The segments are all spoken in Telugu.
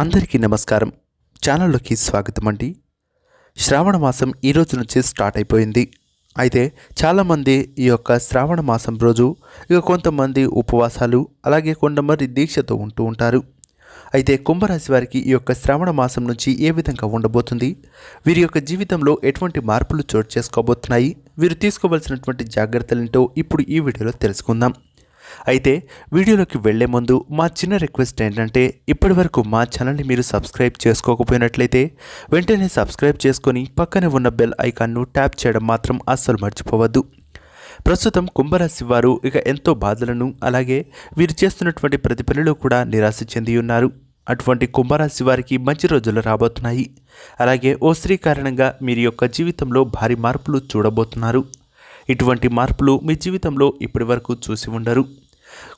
అందరికీ నమస్కారం. ఛానల్లోకి స్వాగతం అండి. శ్రావణ మాసం ఈ రోజు నుంచి స్టార్ట్ అయిపోయింది. అయితే చాలామంది ఈ యొక్క శ్రావణ మాసం రోజు ఇక కొంతమంది ఉపవాసాలు అలాగే కొంతమంది దీక్షతో ఉంటూ ఉంటారు. అయితే కుంభరాశి వారికి ఈ యొక్క శ్రావణ మాసం నుంచి ఏ విధంగా ఉండబోతుంది? వీరి యొక్క జీవితంలో ఎటువంటి మార్పులు చోటు చేసుకోబోతున్నాయి? వీరు తీసుకోవాల్సినటువంటి జాగ్రత్తలేంటో ఇప్పుడు ఈ వీడియోలో తెలుసుకుందాం. అయితే వీడియోలోకి వెళ్ళే ముందు మా చిన్న రిక్వెస్ట్ ఏంటంటే ఇప్పటి వరకు మా ఛానల్ని మీరు సబ్స్క్రైబ్ చేసుకోకపోయినట్లయితే వెంటనే సబ్స్క్రైబ్ చేసుకొని పక్కనే ఉన్న బెల్ ఐకాన్ను ట్యాప్ చేయడం మాత్రం అస్సలు మర్చిపోవద్దు. ప్రస్తుతం కుంభరాశి వారు ఇక ఎంతో బాధలను అలాగే వీరు చేస్తున్నటువంటి ప్రతి పనిలో కూడా నిరాశ చెంది ఉన్నారు. అటువంటి కుంభరాశి వారికి మంచి రోజులు రాబోతున్నాయి. అలాగే ఓ స్త్రీ కారణంగా మీరు యొక్క జీవితంలో భారీ మార్పులు చూడబోతున్నారు. ఇటువంటి మార్పులు మీ జీవితంలో ఇప్పటి వరకు చూసి ఉండరు.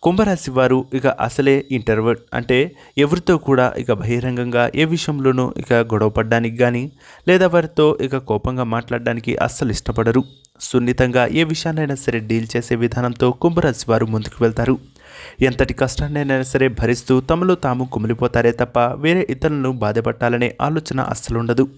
కుంభరాశి వారు ఇక అసలే ఇంటర్వర్ట్ అంటే ఎవరితో కూడా ఇక బహిరంగంగా ఏ విషయంలోనూ ఇక గొడవపడడానికి కానీ లేదా వారితో ఇక కోపంగా మాట్లాడడానికి అస్సలు ఇష్టపడరు. సున్నితంగా ఏ విషయాన్నైనా సరే డీల్ చేసే విధానంతో కుంభరాశి వారు ముందుకు వెళ్తారు. ఎంతటి కష్టాన్నైనా సరే భరిస్తూ తమలో తాము కుమిలిపోతారే తప్ప వేరే ఇతరులను బాధపట్టాలనే ఆలోచన అస్సలు ఉండదు.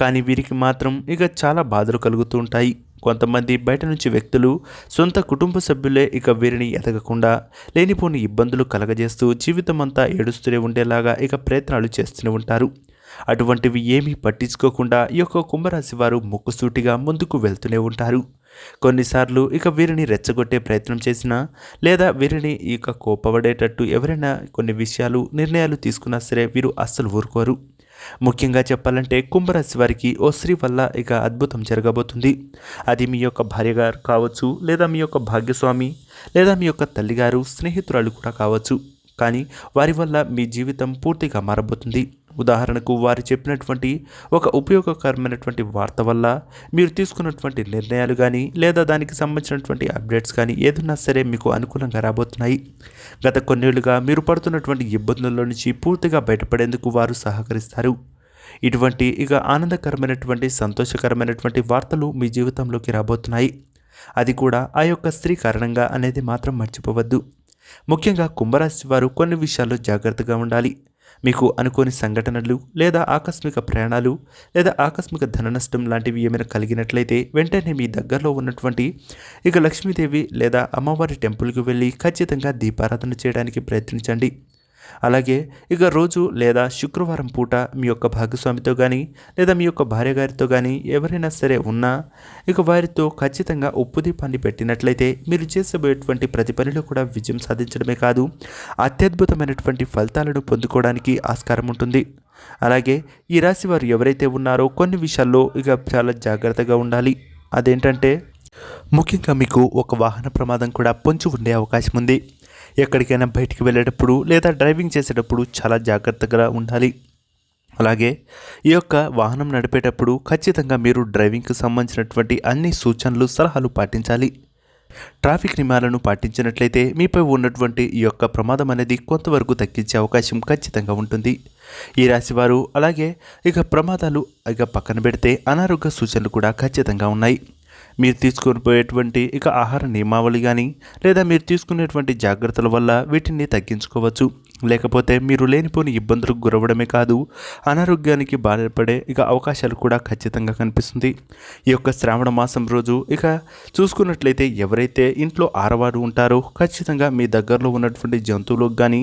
కానీ వీరికి మాత్రం ఇక చాలా బాధలు కలుగుతూ ఉంటాయి. కొంతమంది బయట నుంచి వ్యక్తులు సొంత కుటుంబ సభ్యులే ఇక వీరిని ఎదగకుండా లేనిపోని ఇబ్బందులు కలగజేస్తూ జీవితం అంతా ఏడుస్తూనే ఉండేలాగా ఇక ప్రయత్నాలు చేస్తూనే ఉంటారు. అటువంటివి ఏమీ పట్టించుకోకుండా ఈ యొక్క కుంభరాశి వారు ముక్కుసూటిగా ముందుకు వెళ్తూనే ఉంటారు. కొన్నిసార్లు ఇక వీరిని రెచ్చగొట్టే ప్రయత్నం చేసినా లేదా వీరిని ఇక కోపపడేటట్టు ఎవరైనా కొన్ని విషయాలు నిర్ణయాలు తీసుకున్నా సరే వీరు అస్సలు ఊరుకోరు. ముఖ్యంగా చెప్పాలంటే కుంభరాశి వారికి ఓ స్త్రీ వల్ల ఇక అద్భుతం జరగబోతుంది. అది మీ యొక్క భార్య గారు కావచ్చు లేదా మీ యొక్క భాగ్యస్వామి లేదా మీ యొక్క తల్లిగారు స్నేహితురాలు కూడా కావచ్చు. కానీ వారి వల్ల మీ జీవితం పూర్తిగా మారబోతుంది. ఉదాహరణకు వారు చెప్పినటువంటి ఒక ఉపయోగకరమైనటువంటి వార్త వల్ల మీరు తీసుకున్నటువంటి నిర్ణయాలు కానీ లేదా దానికి సంబంధించినటువంటి అప్డేట్స్ కానీ ఏదన్నా సరే మీకు అనుకూలంగా రాబోతున్నాయి. గత కొన్నేళ్ళుగా మీరు పడుతున్నటువంటి ఇబ్బందుల నుంచి పూర్తిగా బయటపడేందుకు వారు సహకరిస్తారు. ఇటువంటి ఇక ఆనందకరమైనటువంటి సంతోషకరమైనటువంటి వార్తలు మీ జీవితంలోకి రాబోతున్నాయి. అది కూడా ఆ యొక్క స్త్రీ కారణంగా అనేది మాత్రం మర్చిపోవద్దు. ముఖ్యంగా కుంభరాశి వారు కొన్ని విషయాల్లో జాగ్రత్తగా ఉండాలి. మీకు అనుకోని సంఘటనలు లేదా ఆకస్మిక ప్రయాణాలు లేదా ఆకస్మిక ధన నష్టం లాంటివి ఏమైనా కలిగినట్లయితే వెంటనే మీ దగ్గరలో ఉన్నటువంటి ఇక లక్ష్మీదేవి లేదా అమ్మవారి టెంపుల్కి వెళ్ళి ఖచ్చితంగా దీపారాధన చేయడానికి ప్రయత్నించండి. అలాగే ఇక రోజు లేదా శుక్రవారం పూట మీ యొక్క భాగస్వామితో కానీ లేదా మీ యొక్క భార్య గారితో కానీ ఎవరైనా సరే ఉన్నా ఇక వారితో ఖచ్చితంగా ఉప్పు దీపాన్ని పెట్టినట్లయితే మీరు చేసేటువంటి ప్రతి పనిలో కూడా విజయం సాధించడమే కాదు అత్యద్భుతమైనటువంటి ఫలితాలను పొందుకోవడానికి ఆస్కారం ఉంటుంది. అలాగే ఈ రాశి వారు ఎవరైతే ఉన్నారో కొన్ని విషయాల్లో ఇక చాలా జాగ్రత్తగా ఉండాలి. అదేంటంటే ముఖ్యంగా మీకు ఒక వాహన ప్రమాదం కూడా పొంచి ఉండే అవకాశం ఉంది. ఎక్కడికైనా బయటికి వెళ్ళేటప్పుడు లేదా డ్రైవింగ్ చేసేటప్పుడు చాలా జాగ్రత్తగా ఉండాలి. అలాగే ఈ యొక్క వాహనం నడిపేటప్పుడు ఖచ్చితంగా మీరు డ్రైవింగ్కి సంబంధించినటువంటి అన్ని సూచనలు సలహాలు పాటించాలి. ట్రాఫిక్ నియమాలను పాటించినట్లయితే మీపై ఉన్నటువంటి ఈ యొక్క ప్రమాదం అనేది కొంతవరకు తగ్గించే అవకాశం ఖచ్చితంగా ఉంటుంది. ఈ రాశివారు అలాగే ఇక ప్రమాదాలు ఇక పక్కన పెడితే అనారోగ్య సూచనలు కూడా ఖచ్చితంగా ఉన్నాయి. మీరు తీసుకొని పోయేటువంటి ఇక ఆహార నియమావళి కానీ లేదా మీరు తీసుకునేటువంటి జాగ్రత్తల వల్ల వీటిని తగ్గించుకోవచ్చు. లేకపోతే మీరు లేనిపోని ఇబ్బందులకు గురవడమే కాదు అనారోగ్యానికి బాధపడే ఇక అవకాశాలు కూడా ఖచ్చితంగా కనిపిస్తుంది. ఈ యొక్క శ్రావణ మాసం రోజు ఇక చూసుకున్నట్లయితే ఎవరైతే ఇంట్లో ఆరవారు ఉంటారో ఖచ్చితంగా మీ దగ్గరలో ఉన్నటువంటి జంతువులకు కానీ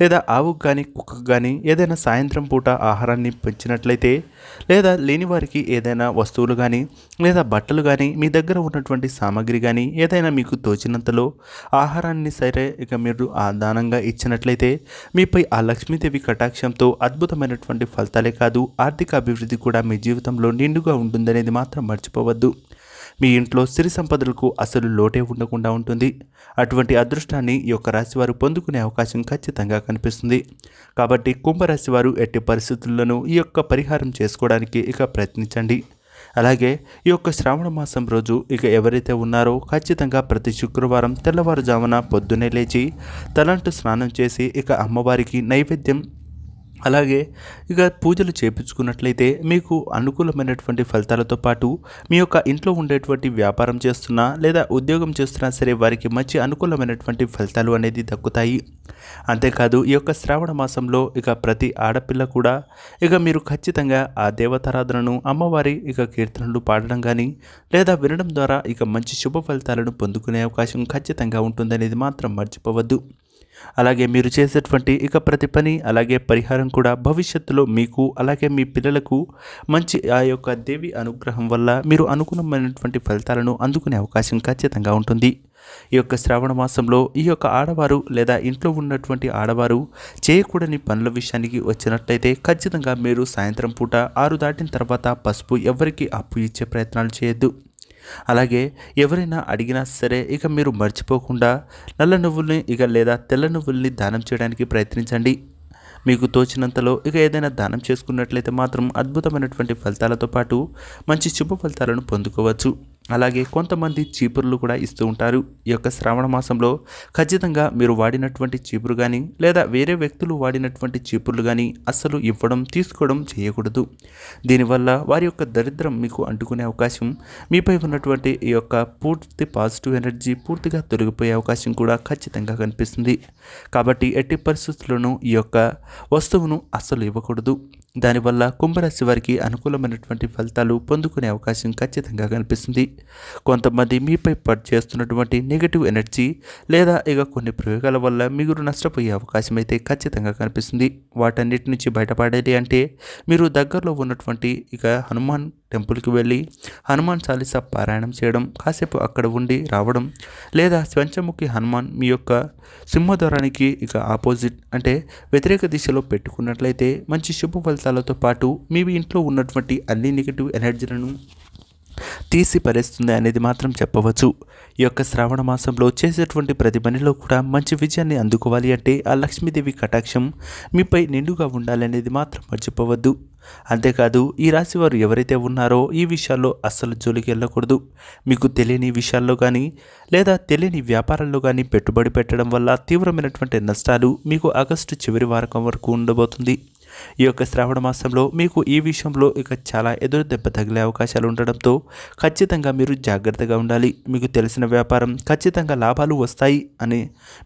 లేదా ఆవుకు కానీ కుక్కకు కానీ ఏదైనా సాయంత్రం పూట ఆహారాన్ని పెంచినట్లయితే లేదా లేని వారికి ఏదైనా వస్తువులు కానీ లేదా బట్టలు కానీ మీ దగ్గర ఉన్నటువంటి సామాగ్రి కానీ ఏదైనా మీకు తోచినంతలో ఆహారాన్ని సరే ఇక మీరు ఆ దానంగా ఇచ్చినట్లయితే మీపై ఆ లక్ష్మీదేవి కటాక్షంతో అద్భుతమైనటువంటి ఫలితాలే కాదు ఆర్థిక అభివృద్ధి కూడా మీ జీవితంలో నిండుగా ఉంటుందనేది మాత్రం మర్చిపోవద్దు. మీ ఇంట్లో సిరి సంపదలకు అసలు లోటే ఉండకుండా ఉంటుంది. అటువంటి అదృష్టాన్ని ఈ యొక్క రాశి వారు పొందుకునే అవకాశం ఖచ్చితంగా కనిపిస్తుంది. కాబట్టి కుంభరాశి వారు ఎట్టి పరిస్థితుల్లోనూ ఈ యొక్క పరిహారం చేసుకోవడానికి ఇక ప్రయత్నించండి. అలాగే ఈ యొక్క శ్రావణ మాసం రోజు ఇక ఎవరైతే ఉన్నారో ఖచ్చితంగా ప్రతి శుక్రవారం తెల్లవారుజామున పొద్దున్నే లేచి తలంటు స్నానం చేసి ఇక అమ్మవారికి నైవేద్యం అలాగే ఇక పూజలు చేపించుకున్నట్లయితే మీకు అనుకూలమైనటువంటి ఫలితాలతో పాటు మీ యొక్క ఇంట్లో ఉండేటువంటి వ్యాపారం చేస్తున్నా లేదా ఉద్యోగం చేస్తున్నా సరే వారికి మంచి అనుకూలమైనటువంటి ఫలితాలు అనేది దక్కుతాయి. అంతేకాదు ఈ యొక్క శ్రావణ మాసంలో ఇక ప్రతి ఆడపిల్ల కూడా ఇక మీరు ఖచ్చితంగా ఆ దేవతారాధనను అమ్మవారి ఇక కీర్తనలు పాడడం కానీ లేదా వినడం ద్వారా ఇక మంచి శుభ ఫలితాలను పొందుకునే అవకాశం ఖచ్చితంగా ఉంటుందనేది మాత్రం మర్చిపోవద్దు. అలాగే మీరు చేసేటువంటి ఇక ప్రతి పని అలాగే పరిహారం కూడా భవిష్యత్తులో మీకు అలాగే మీ పిల్లలకు మంచి ఆ యొక్క దేవి అనుగ్రహం వల్ల మీరు అనుగుణమైనటువంటి ఫలితాలను అందుకునే అవకాశం ఖచ్చితంగా ఉంటుంది. ఈ యొక్క శ్రావణ మాసంలో ఈ యొక్క ఆడవారు లేదా ఇంట్లో ఉన్నటువంటి ఆడవారు చేయకూడని పనుల విషయానికి వచ్చినట్లయితే ఖచ్చితంగా మీరు సాయంత్రం పూట ఆరు దాటిన తర్వాత పసుపు ఎవరికి అప్పు ఇచ్చే ప్రయత్నాలు చేయొద్దు. అలాగే ఎవరైనా అడిగినా సరే ఇక మీరు మర్చిపోకుండా నల్ల నువ్వుల్ని ఇక లేదా తెల్ల నువ్వుల్ని దానం చేయడానికి ప్రయత్నించండి. మీకు తోచినంతలో ఇక ఏదైనా దానం చేసుకున్నట్లయితే మాత్రం అద్భుతమైనటువంటి ఫలితాలతో పాటు మంచి శుభ ఫలితాలను పొందుకోవచ్చు. అలాగే కొంతమంది చీపుర్లు కూడా ఇస్తూ ఉంటారు. ఈ యొక్క శ్రావణ మాసంలో ఖచ్చితంగా మీరు వాడినటువంటి చీపురు కానీ లేదా వేరే వ్యక్తులు వాడినటువంటి చీపుర్లు కానీ అస్సలు ఇవ్వడం తీసుకోవడం చేయకూడదు. దీనివల్ల వారి యొక్క దరిద్రం మీకు అంటుకునే అవకాశం మీపై ఉన్నటువంటి ఈ యొక్క పూర్తి పాజిటివ్ ఎనర్జీ పూర్తిగా తొలగిపోయే అవకాశం కూడా ఖచ్చితంగా కనిపిస్తుంది. కాబట్టి ఎట్టి పరిస్థితుల్లోనూ ఈ యొక్క వస్తువును అస్సలు ఇవ్వకూడదు. దానివల్ల కుంభరాశి వారికి అనుకూలమైనటువంటి ఫలితాలు పొందుకునే అవకాశం ఖచ్చితంగా కనిపిస్తుంది. కొంతమంది మీపై పట్ చేస్తున్నటువంటి నెగిటివ్ ఎనర్జీ లేదా ఇక కొన్ని ప్రయోగాల వల్ల మీరు నష్టపోయే అవకాశం అయితే ఖచ్చితంగా కనిపిస్తుంది. వాటన్నిటి నుంచి బయటపడేది అంటే మీరు దగ్గరలో ఉన్నటువంటి ఇక హనుమాన్ టెంపుల్కి వెళ్ళి హనుమాన్ చాలీసా పారాయణం చేయడం కాసేపు అక్కడ ఉండి రావడం లేదా స్వంచముఖి హనుమాన్ మీ యొక్క సింహద్వారానికి ఇక ఆపోజిట్ అంటే వ్యతిరేక దిశలో పెట్టుకున్నట్లయితే మంచి శుభ ఫలితాలతో పాటు మీ ఇంట్లో ఉన్నటువంటి అన్ని నెగిటివ్ ఎనర్జీలను తీసి పరేస్తుంది అనేది మాత్రం చెప్పవచ్చు. ఈ యొక్క శ్రావణ మాసంలో చేసేటువంటి ప్రతి పనిలో కూడా మంచి విజయాన్ని అందుకోవాలి అంటే ఆ లక్ష్మీదేవి కటాక్షం మీపై నిండుగా ఉండాలనేది మాత్రం మర్చిపోవద్దు అంతేకాదు ఈ రాశి వారు ఎవరైతే ఉన్నారో ఈ విషయాల్లో అస్సలు జోలికి వెళ్ళకూడదు. మీకు తెలియని విషయాల్లో కానీ లేదా తెలియని వ్యాపారాల్లో కానీ పెట్టుబడి పెట్టడం వల్ల తీవ్రమైనటువంటి నష్టాలు మీకు ఆగస్టు చివరి వారకం వరకు ఉండబోతుంది. ఈ యొక్క శ్రావణ మాసంలో మీకు ఈ విషయంలో ఇక చాలా ఎదురు దెబ్బ తగిలే అవకాశాలు ఉండడంతో ఖచ్చితంగా మీరు జాగ్రత్తగా ఉండాలి. మీకు తెలిసిన వ్యాపారం ఖచ్చితంగా లాభాలు వస్తాయి అని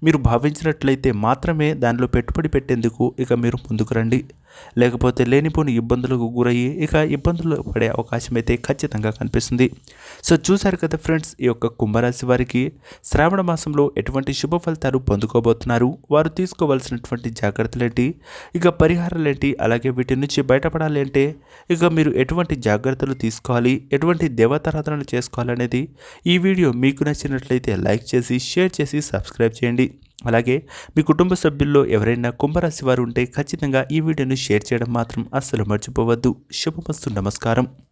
మీరు భావించినట్లయితే మాత్రమే దానిలో పెట్టుబడి పెట్టేందుకు ఇక మీరు ముందుకు రండి. లేకపోతే లేనిపోని ఇబ్బందులకు గురయ్యి ఇక ఇబ్బందులు పడే అవకాశం అయితే ఖచ్చితంగా కనిపిస్తుంది. సో చూశారు కదా ఫ్రెండ్స్ ఈ యొక్క కుంభరాశి వారికి శ్రావణ మాసంలో ఎటువంటి శుభ ఫలితాలు పొందుకోబోతున్నారు? వారు తీసుకోవాల్సినటువంటి జాగ్రత్తలు ఏంటి ఇక పరిహారాలు ఏంటి అలాగే వీటి నుంచి బయటపడాలి అంటే ఇక మీరు ఎటువంటి జాగ్రత్తలు తీసుకోవాలి? ఎటువంటి దేవతారాధనలు చేసుకోవాలనేది ఈ వీడియో మీకు నచ్చినట్లయితే లైక్ చేసి షేర్ చేసి సబ్స్క్రైబ్ చేయండి. అలాగే మీ కుటుంబ సభ్యుల్లో ఎవరైనా కుంభరాశి వారు ఉంటే ఖచ్చితంగా ఈ వీడియోను షేర్ చేయడం మాత్రం అస్సలు మర్చిపోవద్దు. శుభమస్తు. నమస్కారం.